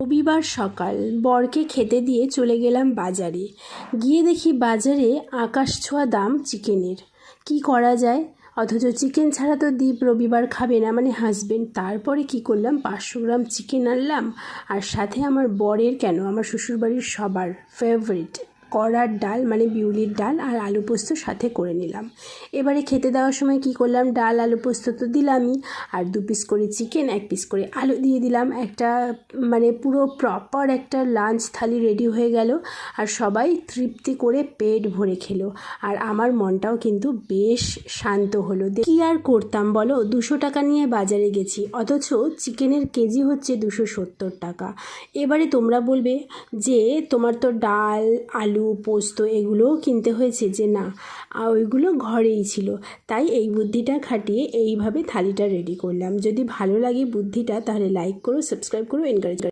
রবিবার সকাল বরকে খেতে দিয়ে চলে গেলাম বাজারে। গিয়ে দেখি বাজারে আকাশ ছোঁয়া দাম চিকেনের। কি করা যায়? অথচ চিকেন ছাড়া তো দ্বীপ রবিবার খাবে না মানে হাজবেন্ড তারপরে কি করলাম? পাঁচশো গ্রাম চিকেন আনলাম, আর সাথে আমার বরের কেন? আমার শ্বশুরবাড়ির সবার ফেভারিট কড়ার ডাল মানে বিউলির ডাল আর আলু পোস্ত সাথে করে নিলাম। এবারে খেতে দেওয়ার সময় কি করলাম? ডাল, আলু পোস্ত তো দিলামই। আর দু পিস করে চিকেন এক পিস করে আলু দিয়ে দিলাম। একটা মানে পুরো প্রপার একটা লাঞ্চ থালি রেডি হয়ে গেল। আর সবাই তৃপ্তি করে পেট ভরে খেলো। আর আমার মনটাও কিন্তু বেশ শান্ত হলো। কি আর করতাম বলো? দুশো টাকা নিয়ে বাজারে গেছি। অথচ চিকেনের কেজি হচ্ছে দুশো সত্তর টাকা। এবারে তোমরা বলবে যে তোমার তো ডাল, আলু পোস্ত এগুলোও কিনতে হয়েছে যে না, আর ওইগুলো ঘরেই ছিল। তাই এই বুদ্ধিটা খাটিয়ে এইভাবে থালিটা রেডি করলাম। যদি ভালো লাগে বুদ্ধিটা তাহলে লাইক করো সাবস্ক্রাইব করো এনকারেজ করো।